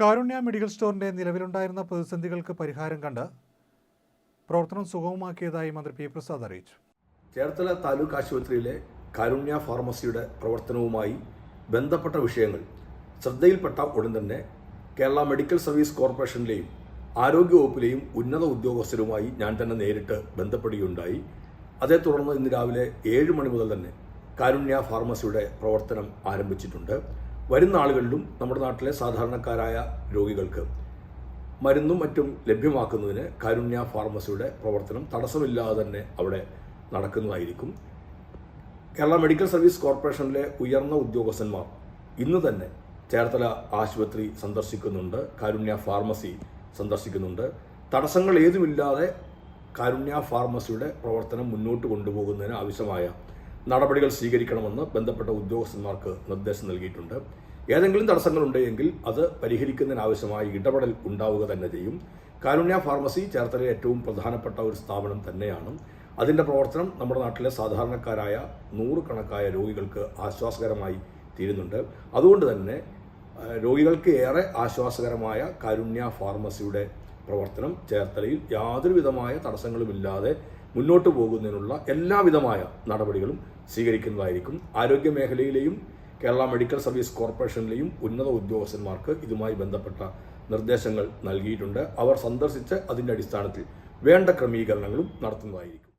കാരുണ്യ medical സ്റ്റോറിന്റെ നിലവിലുണ്ടായിരുന്ന പ്രതിസന്ധികൾക്ക് പരിഹാരം കണ്ട് പ്രവർത്തനം സുഗമമാക്കിയതായി മന്ത്രി പി പ്രസാദ് അറിയിച്ചു. ചേർത്തല താലൂക്ക് ആശുപത്രിയിലെ കാരുണ്യ ഫാർമസിയുടെ പ്രവർത്തനവുമായി ബന്ധപ്പെട്ട വിഷയങ്ങൾ ശ്രദ്ധയിൽപ്പെട്ട ഉടൻ തന്നെ കേരള മെഡിക്കൽ സർവീസ് കോർപ്പറേഷനിലെയും ആരോഗ്യവകുപ്പിലെയും ഉന്നത ഉദ്യോഗസ്ഥരുമായി ഞാൻ തന്നെ നേരിട്ട് ബന്ധപ്പെടുകയുണ്ടായി. അതേ തുടർന്ന് ഇന്ന് രാവിലെ ഏഴ് മണി മുതൽ തന്നെ കാരുണ്യ ഫാർമസിയുടെ പ്രവർത്തനം ആരംഭിച്ചിട്ടുണ്ട്. വരുന്ന ആളുകളിലും നമ്മുടെ നാട്ടിലെ സാധാരണക്കാരായ രോഗികൾക്ക് മരുന്നും മറ്റും ലഭ്യമാക്കുന്നതിന് കാരുണ്യ ഫാർമസിയുടെ പ്രവർത്തനം തടസ്സമില്ലാതെ തന്നെ അവിടെ നടക്കുന്നതായിരിക്കും. കേരള മെഡിക്കൽ സർവീസ് കോർപ്പറേഷനിലെ ഉയർന്ന ഉദ്യോഗസ്ഥന്മാർ ഇന്ന് തന്നെ ചേർത്തല ആശുപത്രി സന്ദർശിക്കുന്നുണ്ട് കാരുണ്യ ഫാർമസി സന്ദർശിക്കുന്നുണ്ട്. തടസ്സങ്ങൾ ഏതുമില്ലാതെ കാരുണ്യ ഫാർമസിയുടെ പ്രവർത്തനം മുന്നോട്ട് കൊണ്ടുപോകുന്നതിന് ആവശ്യമായ നടപടികൾ സ്വീകരിക്കണമെന്ന് ബന്ധപ്പെട്ട ഉദ്യോഗസ്ഥന്മാർക്ക് നിർദ്ദേശം നൽകിയിട്ടുണ്ട്. ഏതെങ്കിലും തടസ്സങ്ങളുണ്ടെങ്കിൽ അത് പരിഹരിക്കുന്നതിനാവശ്യമായ ഇടപെടൽ ഉണ്ടാവുക തന്നെ ചെയ്യും. കാരുണ്യ ഫാർമസി ചേർത്തലയിലെ ഏറ്റവും പ്രധാനപ്പെട്ട ഒരു സ്ഥാപനം തന്നെയാണ്. അതിന്റെ പ്രവർത്തനം നമ്മുടെ നാട്ടിലെ സാധാരണക്കാരായ നൂറുകണക്കായ രോഗികൾക്ക് ആശ്വാസകരമായി തീരുന്നുണ്ട്. അതുകൊണ്ട് തന്നെ രോഗികൾക്ക് ഏറെ ആശ്വാസകരമായ കാരുണ്യ ഫാർമസിയുടെ പ്രവർത്തനം ചേർത്തലയിൽ യാതൊരു വിധമായ തടസ്സങ്ങളുമില്ലാതെ മുന്നോട്ട് പോകുന്നതിനുള്ള എല്ലാവിധമായ നടപടികളും സ്വീകരിക്കുന്നതായിരിക്കും. ആരോഗ്യ മേഖലയിലെയും കേരള മെഡിക്കൽ സർവീസ് കോർപ്പറേഷനിലെയും ഉന്നത ഉദ്യോഗസ്ഥന്മാർക്ക് ഇതുമായി ബന്ധപ്പെട്ട നിർദ്ദേശങ്ങൾ നൽകിയിട്ടുണ്ട്. അവർ സന്ദർശിച്ച് അതിന്റെ അടിസ്ഥാനത്തിൽ വേണ്ട ക്രമീകരണങ്ങളും നടത്തുന്നതായിരിക്കും.